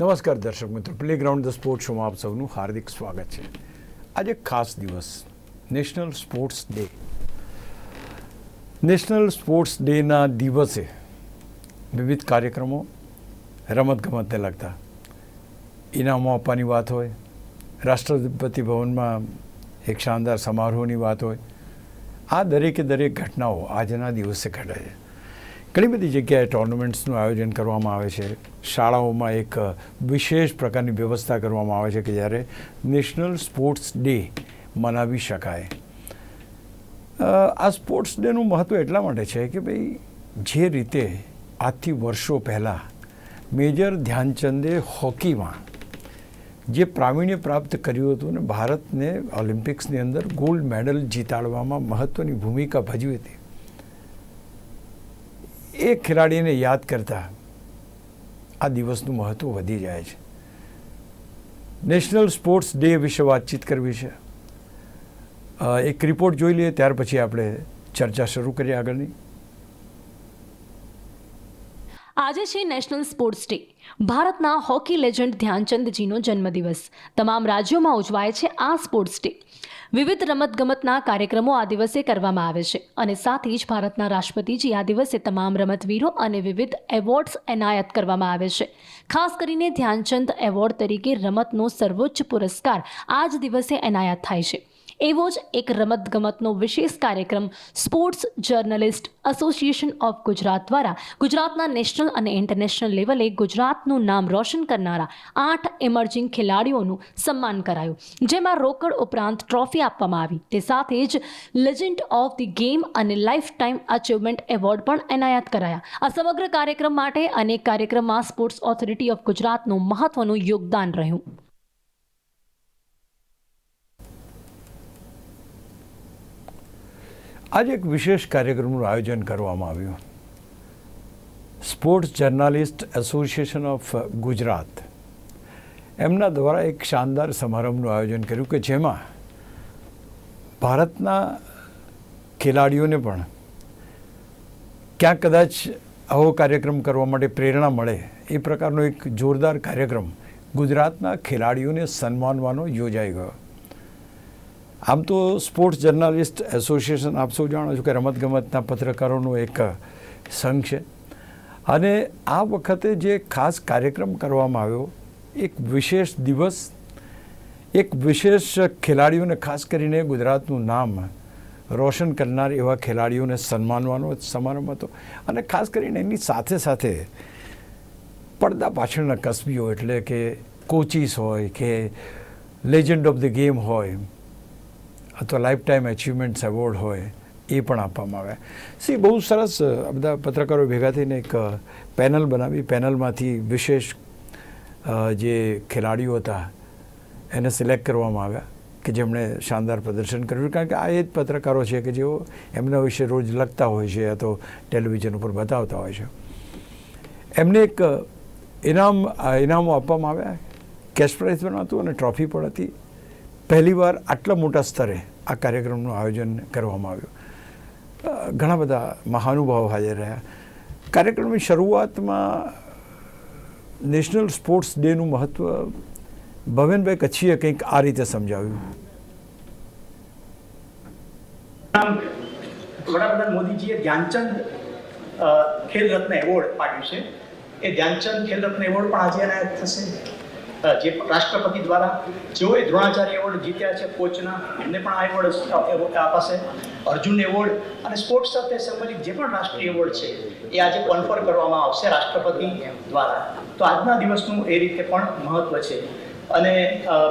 નમસ્કાર દર્શક મિત્રો પ્લેગ્રાઉન્ડ ધ સ્પોર્ટ્સ શોમાં આપ સૌનું હાર્દિક સ્વાગત છે. આજે ખાસ દિવસ national sports day national sports ડેના દિવસે વિવિધ કાર્યક્રમો, રમતગમતને લગતા ઇનામો આપવાની વાત હોય, રાષ્ટ્રપતિ ભવનમાં એક શાનદાર સમારોહની વાત હોય, આ દરેકે દરેક ઘટનાઓ આજના દિવસે ઘટે છે. ઘણી બધી જગ્યાએ ટુર્નામેન્ટ્સનું આયોજન કરવામાં આવે છે. શાળાઓમાં એક વિશેષ પ્રકારની વ્યવસ્થા કરવામાં આવે છે કે જ્યારે નેશનલ સ્પોર્ટ્સ ડે મનાવી શકાય. આ સ્પોર્ટ્સ ડેનું મહત્ત્વ એટલા માટે છે કે ભાઈ, જે રીતે આજથી વર્ષો પહેલાં મેજર ધ્યાનચંદે હોકીમાં જે પ્રાવીણ્ય પ્રાપ્ત કર્યું હતું અને ભારતને ઓલિમ્પિક્સની અંદર ગોલ્ડ મેડલ જીતાડવામાં મહત્ત્વની ભૂમિકા ભજવી હતી, એ ખેલાડીને યાદ કરતા આ દિવસનું મહત્ત્વ વધી જાય છે. નેશનલ સ્પોર્ટ્સ ડે વિશે વાતચીત કરવી છે. એક રિપોર્ટ જોઈ લઈએ, ત્યાર પછી આપણે ચર્ચા શરૂ કરીએ આગળની. આજે છે નેશનલ સ્પોર્ટ્સ ડે. ભારતના હોકી લેજન્ડ ધ્યાનચંદજીનો જન્મદિવસ. તમામ રાજ્યોમાં ઉજવાય છે આ સ્પોર્ટ્સ ડે. વિવિધ રમતગમતના કાર્યક્રમો આ દિવસે કરવામાં આવે છે. અને સાથે જ ભારતના રાષ્ટ્રપતિજી આ દિવસે તમામ રમતવીરો અને વિવિધ એવોર્ડ્સ એનાયત કરવામાં આવે છે. ખાસ કરીને ધ્યાનચંદ એવોર્ડ તરીકે રમતનો સર્વોચ્ચ પુરસ્કાર આ જ દિવસે એનાયત થાય છે. એવો જ એક રમતગમતનો વિશેષ કાર્યક્રમ sports journalist association of Gujarat દ્વારા ગુજરાતના નેશનલ અને ઇન્ટરનેશનલ લેવલે ગુજરાતનું નામ રોશન કરનારા આઠ એમર્જિંગ ખેલાડીઓનું સન્માન કરાયું. જેમાં રોકડ ઉપરાંત ટ્રોફી આપવામાં આવી. તે સાથે જ લેજન્ડ ઓફ ધી ગેમ અને લાઈફ ટાઈમ અચીવમેન્ટ એવોર્ડ પણ એનાયત કરાયા. આ સમગ્ર કાર્યક્રમ માટે અનેક કાર્યક્રમમાં સ્પોર્ટ્સ ઓથોરિટી ઓફ ગુજરાતનું મહત્વનું યોગદાન રહ્યું. આજે એક વિશેષ કાર્યક્રમનું આયોજન કરવામાં આવ્યું. Sports journalist association of Gujarat એમના દ્વારા એક શાનદાર સમારંભનું આયોજન કર્યું કે જેમાં ભારતના ખેલાડીઓને પણ ક્યાંક કદાચ આવો કાર્યક્રમ કરવા માટે પ્રેરણા મળે એ પ્રકારનો એક જોરદાર કાર્યક્રમ ગુજરાતના ખેલાડીઓને સન્માનવાનો યોજાઈ ગયો. આમ તો સ્પોર્ટ્સ જર્નાલિસ્ટ એસોસિએશન આપ સૌ જાણો છો કે રમતગમતના પત્રકારોનો એક સંઘ છે. અને આ વખતે જે ખાસ કાર્યક્રમ કરવામાં આવ્યો, એક વિશેષ દિવસ, એક વિશેષ ખેલાડીઓને ખાસ કરીને ગુજરાતનું નામ રોશન કરનાર એવા ખેલાડીઓને સન્માનવાનો સમારંભ હતો. અને ખાસ કરીને એની સાથે સાથે પડદા પાછળના કસબીઓ એટલે કે કોચિસ હોય કે લેજન્ડ ઓફ ધ ગેમ હોય અથવા લાઈફ ટાઈમ અચીવમેન્ટ્સ એવોર્ડ હોય, એ પણ આપવામાં આવ્યા સી બહુ સરસ બધા પત્રકારો ભેગા થઈને એક પેનલ બનાવી. પેનલમાંથી વિશેષ જે ખેલાડીઓ હતા, એને સિલેક્ટ કરવામાં આવ્યા કે જેમણે શાનદાર પ્રદર્શન કર્યું. કારણ કે આ એ જ પત્રકારો છે કે જેઓ એમના વિશે રોજ લખતા હોય છે અથવા ટેલિવિઝન ઉપર બતાવતા હોય છે. એમને એક ઇનામ ઇનામો આપવામાં આવ્યા. કેશ પ્રાઇઝ પણ હતું અને ટ્રોફી પણ હતી. પહેલીવાર આટલા મોટા સ્તરે આ કાર્યક્રમનું આયોજન કરવામાં આવ્યું. ઘણા બધા મહાનુભાવો હાજર રહ્યા. કાર્યક્રમની શરૂઆતમાં નેશનલ સ્પોર્ટ્સ ડેનું મહત્ત્વ ભવેનભાઈ કચ્છીએ કંઈક આ રીતે સમજાવ્યું. વડાપ્રધાન મોદીજીએ ધ્યાનચંદ ખેલ રત્ન એવોર્ડ પાડ્યું છે. એ ધ્યાનચંદ ખેલ રત્ન એવોર્ડ પણ આજે એનાયત થશે? જે રાષ્ટ્રપતિ દ્વારા જેઓએ દ્રોણાચાર્ય એવોર્ડ જીત્યા છે, કોચના, એમને પણ આ એવોર્ડ અપાશે અર્જુન એવોર્ડ અને સ્પોર્ટ્સ સાથે સંબંધિત જે પણ રાષ્ટ્રીય એવોર્ડ છે, એ આજે કોન્ફર કરવામાં આવશે રાષ્ટ્રપતિ દ્વારા. તો આજના દિવસનું એ રીતે પણ મહત્વ છે. અને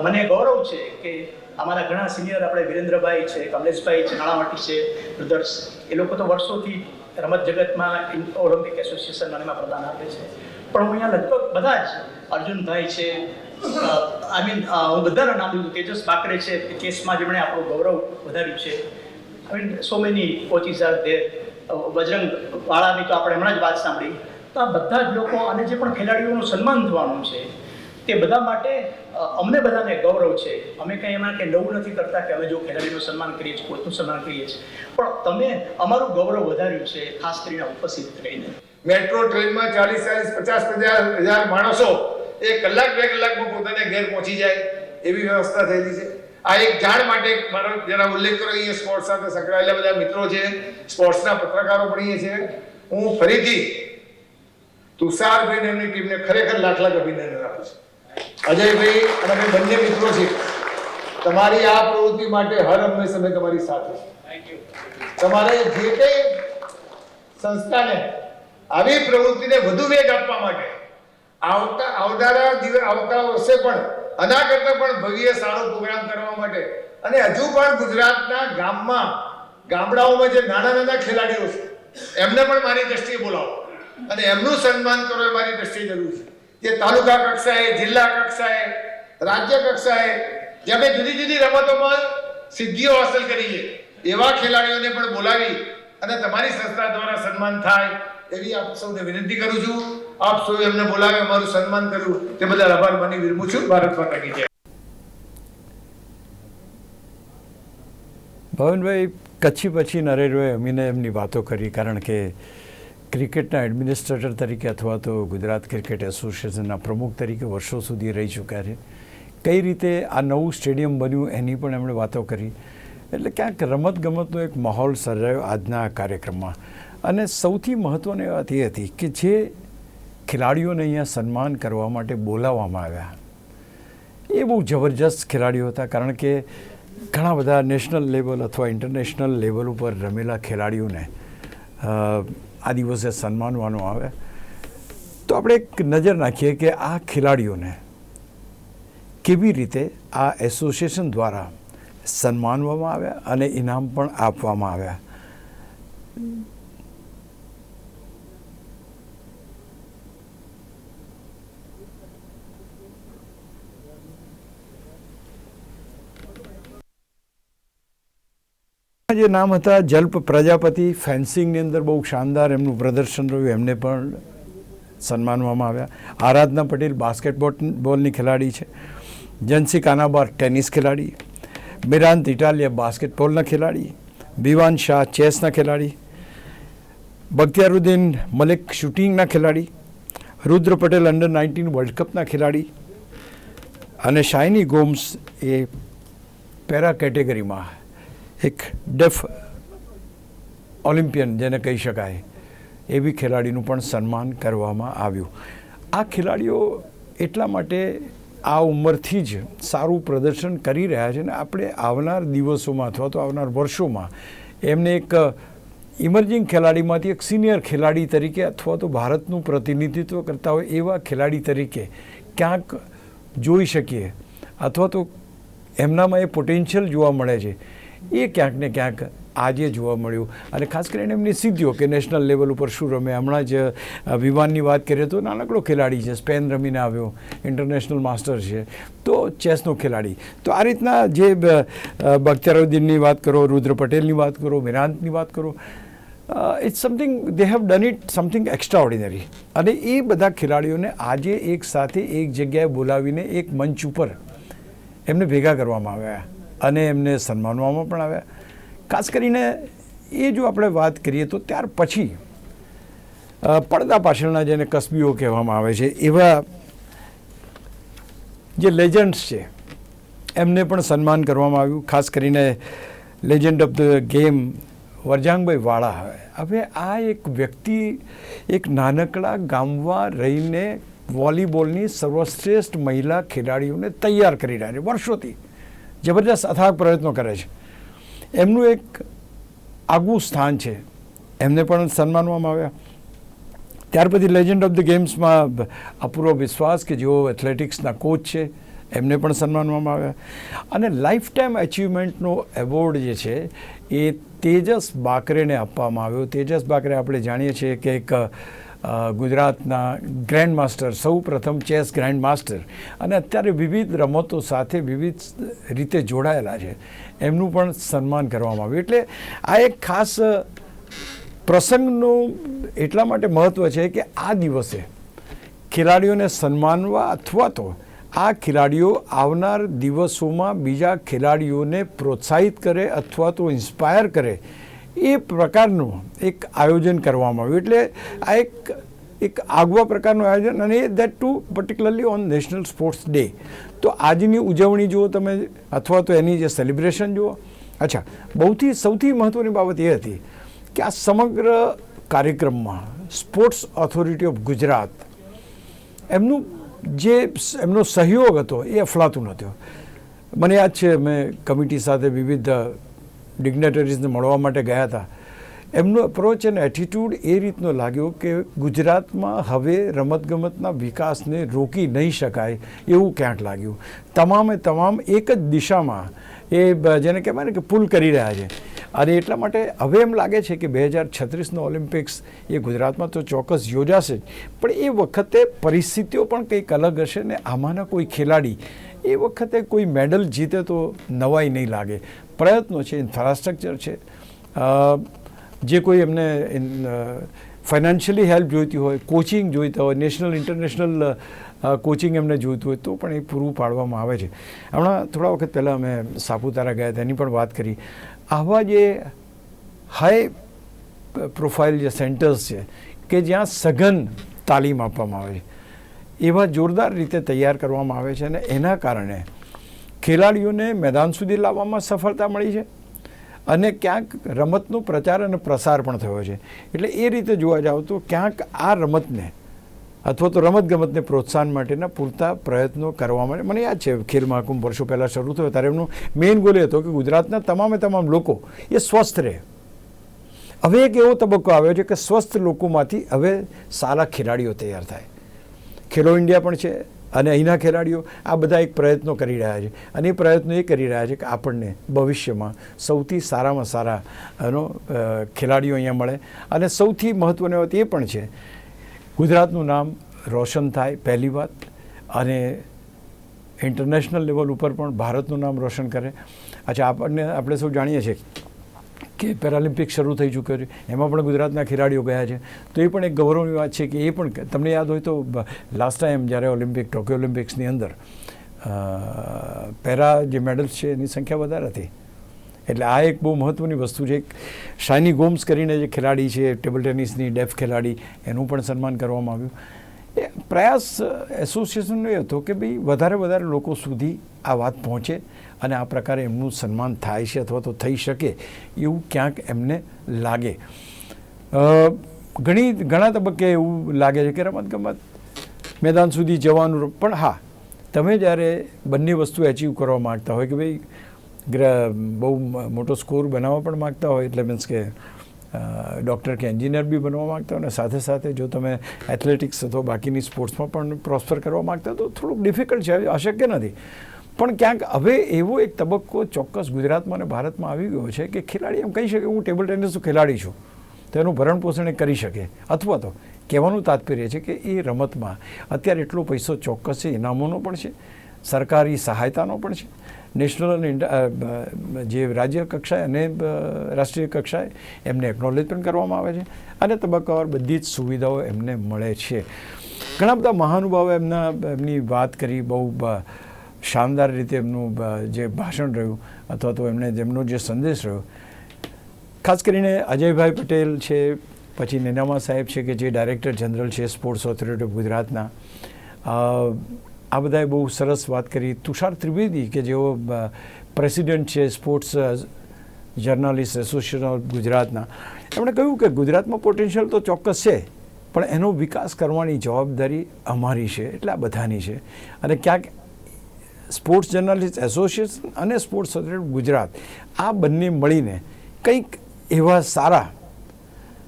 મને ગૌરવ છે કે અમારા ઘણા સિનિયર આપણે વિરેન્દ્રભાઈ છે, કમલેશભાઈ છે, નાણાવટી છે, બ્રધર્સ, એ લોકો તો વર્ષોથી રમત જગતમાં ઓલિમ્પિક એસોસિએશન એમાં પ્રદાન આપે છે. પણ હું અહીંયા લગભગ બધા જ અર્જુનભાઈ છે આઈ મીન હું બધાના નામ લીધું, તેજસ બાકરે છે કેસમાં જેમણે આપણું ગૌરવ વધાર્યું છે. I mean so many coaches are there Bajrang વાળાની તો આપણે હમણાં જ વાત સાંભળી. તો આ બધા જ લોકો અને જે પણ ખેલાડીઓનું સન્માન થવાનું છે, તે બધા માટે અમને બધાને ગૌરવ છે. અમે કંઈ એમાં કંઈ નવું નથી કરતા કે અમે જો ખેલાડીનું સન્માન કરીએ છીએ કોચનું સન્માન કરીએ છીએ. પણ તમે અમારું ગૌરવ વધાર્યું છે, ખાસ કરીને ઉપસ્થિત રહીને. મેટ્રો ટ્રેનમાં ચાલીસ ચાલીસ, પચાસ પચાસ હજાર માણસો એ કલાક, બે કલાકમાં પોતાને ઘેર પહોંચી જાય. એવી વ્યવસ્થા થયેલી છે. આ એક જાણ માટે મારો જરા ઉલ્લેખ કરો, અહીંયા સ્પોર્ટ્સ સાથે સંકળાયેલા બધા મિત્રો છે. સ્પોર્ટ્સના પત્રકારો પણ અહીંયા છે. હું ફરીથી તુષારભાઈ એમની ટીમને ખરેખર લાખ લાખ અભિનંદન આપું છું. અજયભાઈ અને અમે બંને મિત્રો છે. તમારી આ પ્રવૃત્તિ માટે હર હંમેશ અમે તમારી સાથે. તમારે જે કંઈ સંસ્થાને આવી પ્રવૃત્તિને વધુ વેગ આપવા માટે. આવતા આવનારા આવતા વર્ષે પણ, આના કરતા પણ ભવ્ય સારો પ્રોગ્રામ કરવા માટે. અને હજુ પણ ગુજરાતના ગામમાં, ગામડાઓમાં જે નાના નાના ખેલાડીઓ છે, એમને પણ મારી દ્રષ્ટિએ બોલાવો. અને એમનું સન્માન કરો એ મારી દ્રષ્ટિએ જરૂર છે. જે તાલુકા કક્ષાએ, જિલ્લા કક્ષાએ, રાજ્ય કક્ષાએ, જે અમે જુદી જુદી રમતોમાં સિદ્ધિઓ હાંસલ કરી છે, એવા ખેલાડીઓને પણ બોલાવી અને તમારી સંસ્થા દ્વારા સન્માન થાય. એવી આપ સૌને વિનંતી કરું છું. આપ સૌ એમને બોલાવી, અમારું સન્માન કર્યું. તે બદલ આભાર માની વિરમું છું. ભારત માતા કી જય. ભવનભાઈ, કચ્છી પછી નરેન્દ્રભાઈ અમીને એમની વાતો કરી, કારણ કે ક્રિકેટના એડમિનિસ્ટ્રેટર તરીકે અથવા તો ગુજરાત ક્રિકેટ એસોસિએશનના પ્રમુખ તરીકે વર્ષો સુધી રહી ચૂક્યા છે. કઈ રીતે આ નવું સ્ટેડિયમ બન્યું એની પણ એમણે વાતો કરી. એટલે ક્યાંક રમતગમતનો એક માહોલ સર્જાયો આજના કાર્યક્રમમાં. અને સૌથી મહત્ત્વની વાત એ હતી કે જે ખેલાડીઓને અહીંયા સન્માન કરવા માટે બોલાવવામાં આવ્યા. એ બહુ જબરજસ્ત ખેલાડીઓ હતા, કારણ કે ઘણા બધા નેશનલ લેવલ અથવા ઇન્ટરનેશનલ લેવલ ઉપર રમેલા ખેલાડીઓને આ દિવસે સન્માનવાનું આવે તો આપણે એક નજર નાખીએ કે આ ખેલાડીઓને કેવી રીતે આ એસોસિએશન દ્વારા સન્માનવામાં આવ્યા અને ઇનામ પણ આપવામાં આવ્યા. જે નામ હતા, જલ્પ પ્રજાપતિ ફેન્સિંગની અંદર બહુ શાનદાર એમનું પ્રદર્શન રહ્યું, એમને પણ સન્માનવામાં આવ્યા. આરાધના પટેલ બાસ્કેટબોલ, બોલની ખેલાડી છે. જન્સી કાનાબાર ટેનિસ ખેલાડી. મિરાંત ઇટાલિયા બાસ્કેટબોલના ખેલાડી. વિવાન શાહ ચેસના ખેલાડી. બખ્તિયારુદ્દીન મલિક શૂટિંગના ખેલાડી. Rudra Patel under nineteen world કપના ખેલાડી. અને શાઇની ગોમ્સ એ પેરા કેટેગરીમાં એક ડેફ ઓલિમ્પિયન જેને કહી શકાય, એવી ખેલાડીનું પણ સન્માન કરવામાં આવ્યું. આ ખેલાડીઓ એટલા માટે આ ઉંમરથી જ સારું પ્રદર્શન કરી રહ્યા છે ને આપણે આવનાર દિવસોમાં અથવા તો આવનાર વર્ષોમાં એમને એક ઇમર્જિંગ ખેલાડીમાંથી એક સિનિયર ખેલાડી તરીકે અથવા તો ભારતનું પ્રતિનિધિત્વ કરતા હોય એવા ખેલાડી તરીકે ક્યાંક જોઈ શકીએ. અથવા તો એમનામાં એ પોટેન્શિયલ જોવા મળે છે. એ ક્યાંક ને ક્યાંક આજે જોવા મળ્યું. અને ખાસ કરીને એમની સિદ્ધિઓ કે નેશનલ લેવલ ઉપર શું રમે. હમણાં જ વિમાનની વાત કરીએ તો નાનકડો ખેલાડી છે. સ્પેન રમીને આવ્યો. ઇન્ટરનેશનલ માસ્ટર છે. તો ચેસનો ખેલાડી. તો આ રીતના જે બખ્તિયારુદ્દીનની વાત કરો, રુદ્ર પટેલની વાત કરો વિરાંતની વાત કરો it's something they have done it something extraordinary અને એ બધા ખેલાડીઓને આજે એક સાથે એક જગ્યાએ બોલાવીને એક મંચ ઉપર એમને ભેગા કરવામાં આવ્યા. અને એમને સન્માનવામાં પણ આવ્યા. ખાસ કરીને એ જો આપણે વાત કરીએ તો ત્યાર પછી પડદા પાછળના જેને કસબીઓ કહેવામાં આવે છે, એવા જે લેજન્ડ્સ છે, એમને પણ સન્માન કરવામાં આવ્યું. ખાસ કરીને legend of the game વરજાંગભાઈ Vala હવે. હવે આ એક વ્યક્તિ, એક નાનકડા ગામમાં રહીને વોલીબોલની સર્વશ્રેષ્ઠ મહિલા ખેલાડીઓને તૈયાર કરી રહ્યા છે, વર્ષોથી. જબરજસ્ત અથાગ પ્રયત્નો કરે છે. એમનું એક આગવું સ્થાન છે. એમને પણ સન્માનવામાં આવ્યા. ત્યાર પછી લેજન્ડ ઓફ ધ ગેમ્સમાં અપૂર્વ વિશ્વાસ કે જેઓ એથ્લેટિક્સના કોચ છે, એમને પણ સન્માનવામાં આવ્યા. અને લાઈફ ટાઈમ અચીવમેન્ટનો એવોર્ડ જે છે, એ તેજસ બાકરેને આપવામાં આવ્યો. તેજસ બાકરે આપણે જાણીએ છીએ કે એક ગુજરાતના ગ્રેન્ડ માસ્ટર સૌ પ્રથમ ચેસ ગ્રેન્ડ માસ્ટર અને અત્યારે વિવિધ રમતો સાથે વિવિધ રીતે જોડાયેલા છે. એમનું પણ સન્માન કરવામાં આવ્યું. એટલે આ એક ખાસ પ્રસંગનું એટલા માટે મહત્ત્વ છે કે આ દિવસે ખેલાડીઓને સન્માનવા અથવા તો આ ખેલાડીઓ આવનાર દિવસોમાં બીજા ખેલાડીઓને પ્રોત્સાહિત કરે અથવા તો ઇન્સ્પાયર કરે એ પ્રકારનું એક આયોજન કરવામાં આવ્યું. એટલે આ એક એક આગવા પ્રકારનું આયોજન અને that too particularly on national sports day તો આજની ઉજવણી જુઓ તમે, અથવા તો એની જે સેલિબ્રેશન જુઓ. અચ્છા, બહુથી, સૌથી મહત્ત્વની બાબત એ હતી કે આ સમગ્ર કાર્યક્રમમાં સ્પોર્ટ્સ ઓથોરિટી ઓફ ગુજરાત એમનું જે, એમનો સહયોગ હતો એ અફલાતું નહોતો મને યાદ છે, મેં કમિટી સાથે વિવિધ ડિગ્નેટરીઝને મળવા માટે ગયા હતા. એમનો અપ્રોચ અને એટીટ્યૂડ એ રીતનો લાગ્યો કે ગુજરાતમાં હવે રમતગમતના વિકાસને રોકી નહીં શકાય એવું ક્યાંક લાગ્યું. તમામે તમામ એક જ દિશામાં એ જેને કહેવાય ને કે પુલ કરી રહ્યા છે. અને એટલા માટે હવે એમ લાગે છે કે બે હજાર છત્રીસનો ઓલિમ્પિક્સ એ ગુજરાતમાં તો ચોક્કસ યોજાશે. જ પણ એ વખતે પરિસ્થિતિઓ પણ કંઈક અલગ હશે ને આમાંના કોઈ ખેલાડી એ વખતે કોઈ મેડલ જીતે તો નવાઈ નહીં લાગે. પ્રયત્નો છે ઇન્ફ્રાસ્ટ્રક્ચર છે. જે કોઈ એમને ફાઇનાન્શિયલી હેલ્પ જોઈતી હોય કોચિંગ જોઈતા હોય નેશનલ ઇન્ટરનેશનલ કોચિંગ એમને જોઈતું હોય, તો પણ એ પૂરું પાડવામાં આવે છે. હમણાં થોડા વખત પહેલાં અમે સાપુતારા ગયા હતા, એની પણ વાત કરી. આવા જે હાઈ પ્રોફાઇલ જે સેન્ટર્સ છે, કે જ્યાં સઘન તાલીમ આપવામાં આવે છે. એવા જોરદાર રીતે તૈયાર કરવામાં આવે છે અને એના કારણે ખેલાડીઓને મેદાન સુધી લાવવામાં સફળતા મળી છે અને ક્યાંક રમતનો પ્રચાર અને પ્રસાર પણ થયો છે. એટલે એ રીતે જોવા જાવ તો ક્યાંક આ રમતને અથવા તો રમતગમતને પ્રોત્સાહન માટેના પૂરતા પ્રયત્નો કરવા માટે મને યાદ છે, ખેલ મહાકુંભ વર્ષો પહેલાં શરૂ થયો ત્યારે એમનો મેઇન ગોલ હતો કે ગુજરાતના તમામે તમામ લોકો એ સ્વસ્થ રહે. હવે એક એવો તબક્કો આવ્યો છે કે સ્વસ્થ લોકોમાંથી હવે સારા ખેલાડીઓ તૈયાર થાય. ખેલો ઇન્ડિયા પણ છે અને અહીંના ખેલાડીઓ આ બધા એક પ્રયત્નો કરી રહ્યા છે. અને એ પ્રયત્નો એ કરી રહ્યા છે કે આપણને ભવિષ્યમાં સૌથી સારામાં સારા, એનો ખેલાડીઓ અહીંયા મળે. અને સૌથી મહત્ત્વની વાત એ પણ છે, ગુજરાતનું નામ રોશન થાય પહેલી વાત. અને ઇન્ટરનેશનલ લેવલ ઉપર પણ ભારતનું નામ રોશન કરે. અચ્છા, આપણને, આપણે સૌ જાણીએ છીએ કે પેરાલિમ્પિક શરૂ થઈ ચૂક્યો છે. એમાં પણ ગુજરાતના ખેલાડીઓ ગયા છે. તો એ પણ એક ગૌરવની વાત છે કે એ પણ તમને યાદ હોય તો લાસ્ટ ટાઈમ જ્યારે ઓલિમ્પિક ટોક્યો ઓલિમ્પિક્સની અંદર પેરા જે મેડલ્સ છે એની સંખ્યા વધારે હતી. એટલે આ એક બહુ મહત્ત્વની વસ્તુ છે. શાઇની ગોમ્સ કરીને જે ખેલાડી છે ટેબલ ટેનિસની ડેફ ખેલાડી, એનું પણ સન્માન કરવામાં આવ્યું. એ પ્રયાસ એસોસિએશનનો એ હતો કે ભાઈ વધારે વધારે લોકો સુધી આ વાત પહોંચે. અને આ પ્રકારે એમનું સન્માન થાય છે અથવા તો થઈ શકે એવું ક્યાંક એમને લાગે. ઘણી, ઘણા તબક્કે એવું લાગે છે કે રમતગમત મેદાન સુધી જવાનું પણ હા, તમે જ્યારે બંને વસ્તુ એચીવ કરવા માગતા હોય કે ભાઈ બહુ મોટો સ્કોર બનાવવા પણ માગતા હોય, એટલે મીન્સ કે ડૉક્ટર કે એન્જિનિયર બી બનવા માગતા હોય અને સાથે સાથે જો તમે એથ્લેટિક્સ અથવા બાકીની સ્પોર્ટ્સમાં પણ પ્રોસ્પર કરવા માગતા તો થોડુંક ડિફિકલ્ટ છે, અશક્ય નથી. પણ ક્યાંક હવે એવો એક તબક્કો ચોક્કસ ગુજરાતમાં અને ભારતમાં આવી ગયો છે કે ખેલાડી એમ કહી શકે, હું ટેબલ ટેનિસ ખેલાડી છું, તો એનું ભરણ પોષણ એ કરી શકે. અથવા તો કહેવાનું તાત્પર્ય છે કે એ રમતમાં અત્યારે એટલો પૈસો ચોક્કસ છે, ઇનામોનો પણ છે, સરકારી સહાયતાનો પણ છે. નેશનલ અને જે રાજ્ય કક્ષાએ અને રાષ્ટ્રીય કક્ષાએ એમને એકનોલેજ પણ કરવામાં આવે છે અને તબક્કાવાર બધી જ સુવિધાઓ એમને મળે છે. ઘણા બધા મહાનુભાવો એમના, એમની વાત કરી, બહુ શાનદાર રીતે એમનું જે ભાષણ રહ્યું, અથવા તો એમને જેમનો જે સંદેશ રહ્યો. ખાસ કરીને અજયભાઈ પટેલ છે, પછી નેનામા સાહેબ છે કે જે ડાયરેક્ટર જનરલ છે સ્પોર્ટ્સ ઓથોરિટી ઓફ ગુજરાતના. આ બધાએ બહુ સરસ વાત કરી. તુષાર ત્રિવેદી કે જેઓ પ્રેસિડેન્ટ છે સ્પોર્ટ્સ જર્નાલિસ્ટ એસોસિએશન ઓફ ગુજરાતના. એમણે કહ્યું કે ગુજરાતમાં પોટેન્શિયલ તો ચોક્કસ છે, પણ એનો વિકાસ કરવાની જવાબદારી અમારી છે, એટલે આ બધાની છે. અને ક્યાંક સ્પોર્ટ્સ જર્નાલિસ્ટ એસોસિએશન અને સ્પોર્ટ્સ સોસાયટી ગુજરાત, આ બંને મળીને કંઈક એવા સારા,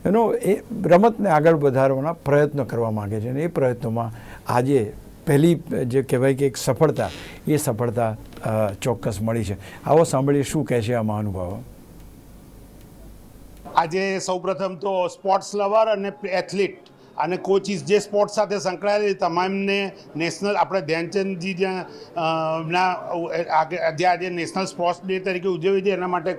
એનો એ રમતને આગળ વધારવાના પ્રયત્નો કરવા માગે છે. અને એ પ્રયત્નોમાં આજે પહેલી જે કહેવાય કે એક સફળતા, એ સફળતા ચોક્કસ મળી છે. આવો સાંભળીએ શું કહે છે આ મહાનુભાવો? આજે સૌપ્રથમ તો સ્પોર્ટ્સ લવર અને એથ્લીટ અને કોચિસ જે સ્પોર્ટ્સ સાથે સંકળાયેલી તમામને નેશનલ આપણે ધ્યાનચંદજી જ્યાં ના જે આજે નેશનલ સ્પોર્ટ્સ ડે તરીકે ઉજવી છે, એના માટે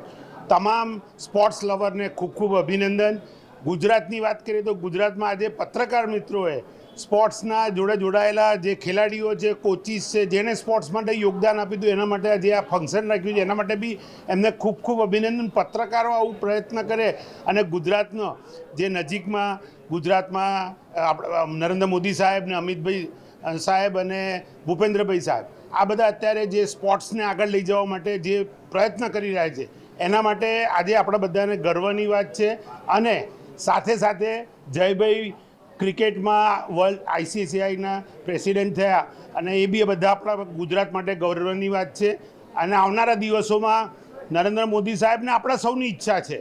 તમામ સ્પોર્ટ્સ લવરને ખૂબ ખૂબ અભિનંદન. ગુજરાતની વાત કરીએ તો ગુજરાતમાં આજે પત્રકાર મિત્રોએ સ્પોર્ટ્સના જોડે જોડાયેલા જે ખેલાડીઓ છે કોચિસ છે, જેને સ્પોર્ટ્સ માટે યોગદાન આપ્યું હતું, એના માટે જે આ ફંક્શન રાખ્યું છે. એના માટે બી એમને ખૂબ ખૂબ અભિનંદન. પત્રકારો આવું પ્રયત્ન કરે અને ગુજરાતનો જે નજીકમાં ગુજરાતમાં આપણા નરેન્દ્ર મોદી સાહેબ ને અમિતભાઈ સાહેબ અને ભૂપેન્દ્રભાઈ સાહેબ, આ બધા અત્યારે જે સ્પોર્ટ્સને આગળ લઈ જવા માટે જે પ્રયત્ન કરી રહ્યા છે, એના માટે આજે આપણા બધાને ગર્વની વાત છે અને સાથે સાથે જયભાઈ ક્રિકેટમાં વર્લ્ડ આઈસીસીઆઈના પ્રેસિડેન્ટ થયા અને એ બી બધા આપણા ગુજરાત માટે ગૌરવની વાત છે અને આવનારા દિવસોમાં નરેન્દ્ર મોદી સાહેબને આપણા સૌની ઈચ્છા છે.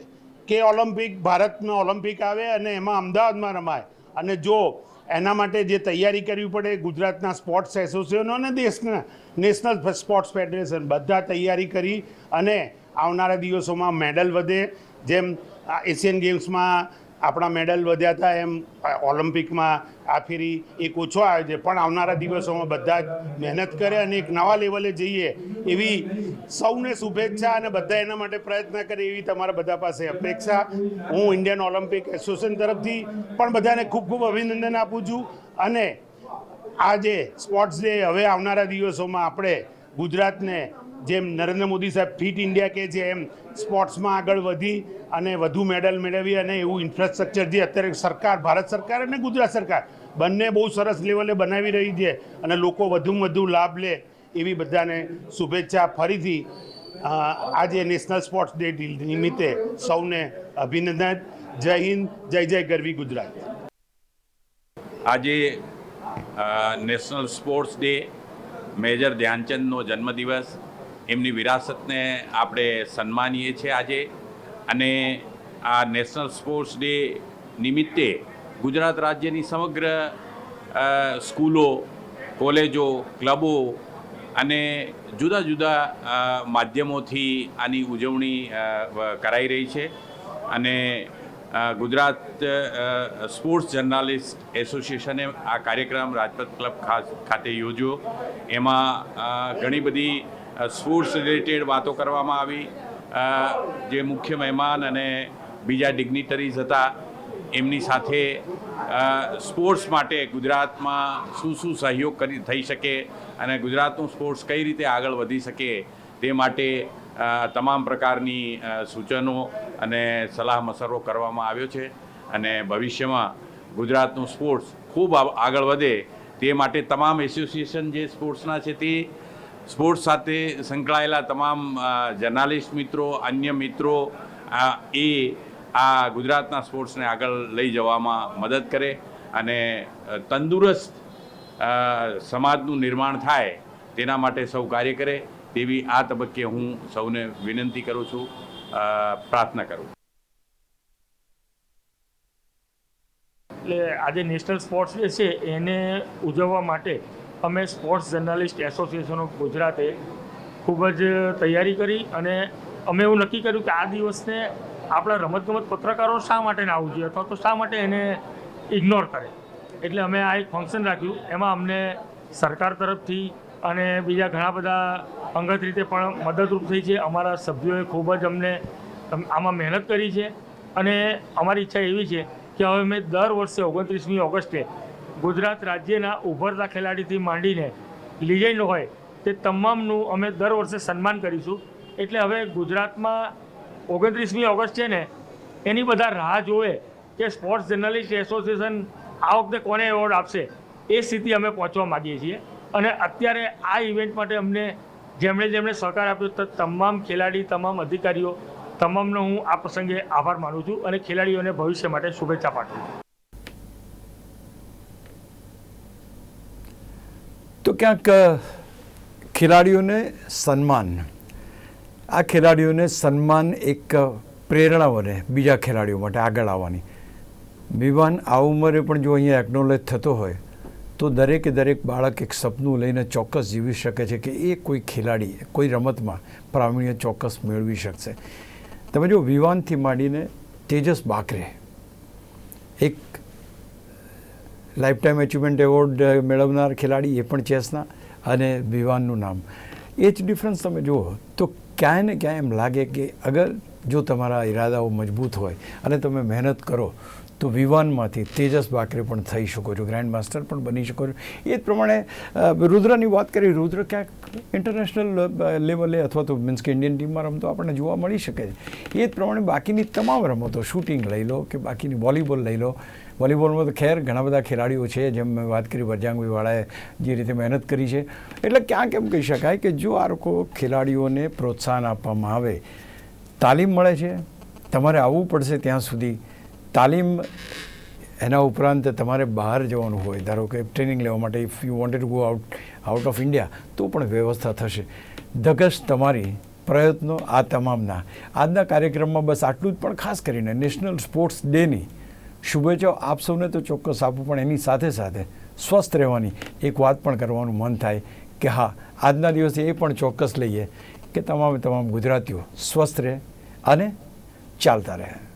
કે ઓલિમ્પિક ભારતમાં ઓલિમ્પિક આવે અને એમાં અમદાવાદમાં રમાય. અને જો એના માટે જે તૈયારી કરવી પડે ગુજરાતના સ્પોર્ટ્સ એસોસિએશનો અને દેશના નેશનલ સ્પોર્ટ્સ ફેડરેશન, બધા તૈયારી કરી અને આવનારા દિવસોમાં મેડલ વધે. જેમ એશિયન ગેમ્સમાં આપણા મેડલ વધ્યા હતા એમ ઓલિમ્પિકમાં આ ફેરી એક ઓછો આવ્યો છે. પણ આવનારા દિવસોમાં બધા જ મહેનત કરે અને એક નવા લેવલે જઈએ એવી સૌને શુભેચ્છા અને બધા એના માટે પ્રયત્ન કરે એવી તમારા બધા પાસે અપેક્ષા. હું ઇન્ડિયન ઓલિમ્પિક એસોસિએશન તરફથી પણ બધાને ખૂબ ખૂબ અભિનંદન આપું છું. અને આજે સ્પોર્ટ્સ ડે હવે આવનારા દિવસોમાં આપણે ગુજરાતને જેમ નરેન્દ્ર મોદી સાહેબ ફિટ ઇન્ડિયા કે છે એમ સ્પોર્ટ્સમાં આગળ વધી અને વધુ મેડલ મેળવી અને એવું ઇન્ફ્રાસ્ટ્રક્ચર જે અત્યારે સરકાર, ભારત સરકાર અને ગુજરાત સરકાર બંને બહુ સરસ લેવલે બનાવી રહી છે અને લોકો વધુમાં વધુ લાભ લે એવી બધાને શુભેચ્છા. ફરીથી આજે નેશનલ સ્પોર્ટ્સ ડે નિમિત્તે સૌને અભિનંદન. જય હિન્દ, જય જય ગરવી ગુજરાત. આજે નેશનલ સ્પોર્ટ્સ ડે, મેજર ધ્યાનચંદનો જન્મદિવસ. એમની વિરાસતને આપણે સન્માનીએ છીએ આજે અને આ નેશનલ સ્પોર્ટ્સ ડે નિમિત્તે ગુજરાત રાજ્યની સમગ્ર સ્કૂલો, કોલેજો, ક્લબો અને જુદા જુદા માધ્યમોથી આની ઉજવણી કરાઈ રહી છે અને ગુજરાત સ્પોર્ટ્સ જર્નાલિસ્ટ એસોસિએશને આ કાર્યક્રમ રાજપથ ક્લબ ખાસ ખાતે યોજ્યો. એમાં ઘણી બધી સ્પોર્ટ્સ રિલેટેડ વાતો કરવામાં આવી. જે મુખ્ય મહેમાન અને બીજા ડિગ્નિટરીઝ હતા, એમની સાથે સ્પોર્ટ્સ માટે ગુજરાતમાં શું શું સહયોગ કરી, થઈ શકે અને ગુજરાતનું સ્પોર્ટ્સ કઈ રીતે આગળ વધી શકે તે માટે તમામ પ્રકારની સૂચનો અને સલાહ મસરો કરવામાં આવ્યો છે. અને ભવિષ્યમાં ગુજરાતનું સ્પોર્ટ્સ ખૂબ આગળ વધે તે માટે તમામ એસોસિએશન જે સ્પોર્ટ્સના છે તે સ્પોર્ટ્સ સાથે સંકળાયેલા તમામ જર્નાલિસ્ટ મિત્રો, અન્ય મિત્રો એ આ ગુજરાતના સ્પોર્ટ્સને આગળ લઈ જવામાં મદદ કરે અને તંદુરસ્ત સમાજનું નિર્માણ થાય તેના માટે સૌ કાર્ય કરે તેવી આ તબક્કે હું સૌને વિનંતી કરું છું પ્રાર્થના કરું એટલે આજે નેશનલ સ્પોર્ટ્સ ડે છે, એને ઉજવવા માટે અમે સ્પોર્ટ્સ જર્નાલિસ્ટ એસોસિએશન ઓફ ગુજરાતે ખૂબ જ તૈયારી કરી અને અમે એવું નક્કી કર્યું કે આ દિવસને આપણા રમતગમત પત્રકારો શા માટે ના આવવું જોઈએ અથવા તો શા માટે એને ઇગ્નોર કરે. એટલે અમે આ એક ફંક્શન રાખ્યું. એમાં અમને સરકાર તરફથી અને બીજા ઘણા બધા અંગત રીતે પણ મદદરૂપ થઈ છે. અમારા સભ્યોએ ખૂબ જ અમને આમાં મહેનત કરી છે અને અમારી ઈચ્છા એવી છે કે હવે અમે દર વર્ષે ઓગણત્રીસમી ઓગસ્ટે ગુજરાત રાજ્યના ઉભરતા ખેલાડીથી માંડીને લિજેન્ડ હોય તે તમામનું અમે દર વર્ષે સન્માન કરીશું. એટલે હવે ગુજરાતમાં ઓગણત્રીસમી ઓગસ્ટ છે ને, એની બધા રાહ જોવે કે સ્પોર્ટ્સ જર્નલિસ્ટ એસોસિએશન આ વખતે કોને એવોર્ડ આપશે એ સ્થિતિ અમે પહોંચવા માગીએ છીએ. અને અત્યારે આ ઇવેન્ટ માટે અમને જેમણે જેમણે સહકાર આપ્યો તો તમામ ખેલાડી, તમામ અધિકારીઓ, તમામનો હું આ પ્રસંગે આભાર માનું છું અને ખેલાડીઓને ભવિષ્ય માટે શુભેચ્છા પાઠવું છું. તો ક્યાંક ખેલાડીઓને સન્માન. આ ખેલાડીઓને સન્માન એક પ્રેરણા બને બીજા ખેલાડીઓ માટે આગળ આવવાની. વિવાન આ ઉંમરે પણ જો અહીંયા એકનોલેજ થતો હોય, તો દરેકે દરેક બાળક એક સપનું લઈને ચોક્કસ જીવી શકે છે કે એ કોઈ ખેલાડી, કોઈ રમતમાં પ્રાવીણ્ય ચોક્કસ મેળવી શકશે. તમે જો વિવાનથી માંડીને તેજસ બાકરે એક લાઈફ ટાઈમ એચિવમેન્ટ એવોર્ડ મેળવનાર ખેલાડી એ પણ ચેસના અને વિવાનનું નામ. એ જ ડિફરન્સ તમે જુઓ તો ક્યાંય ને ક્યાંય એમ લાગે કે અગર જો તમારા ઈરાદાઓ મજબૂત હોય અને તમે મહેનત કરો, તો વિવાનમાંથી તેજસ બાકરે પણ થઈ શકો છો ગ્રાન્ડ માસ્ટર પણ બની શકો છો. એ જ પ્રમાણે રુદ્રની વાત કરી રુદ્ર ક્યાંક ઇન્ટરનેશનલ લેવલે અથવા તો મીન્સ કે ઇન્ડિયન ટીમમાં રમતો આપણને જોવા મળી શકે છે. એ જ પ્રમાણે બાકીની તમામ રમતો શૂટિંગ લઈ લો કે બાકીની વોલીબોલ લઈ લો વોલીબોલમાં તો ખેર, ઘણા બધા ખેલાડીઓ છે, જેમ મેં વાત કરી વરજાંગવીવાળાએ જે રીતે મહેનત કરી છે. એટલે ક્યાંક એમ કહી શકાય કે જો આ લોકો ખેલાડીઓને પ્રોત્સાહન આપવામાં આવે, તાલીમ મળે છે, તમારે આવવું પડશે ત્યાં સુધી. તાલીમ એના ઉપરાંત તમારે બહાર જવાનું હોય, ધારો કે ટ્રેનિંગ લેવા માટે if you wanted go out out of India તો પણ વ્યવસ્થા થશે. ધગશ તમારી પ્રયત્નો આ તમામના. આજના કાર્યક્રમમાં બસ આટલું જ, પણ ખાસ કરીને નેશનલ સ્પોર્ટ્સ ડેની શુભેચ્છાઓ. આપ સૌને તો ચોક્કસ આપું, પણ એની સાથે સાથે સ્વસ્થ રહેવાની એક વાત પણ કરવાનું મન થાય કે હા, આજના દિવસે એ પણ ચોક્કસ લઈએ કે તમામે તમામ ગુજરાતીઓ સ્વસ્થ રહે અને ચાલતા રહે.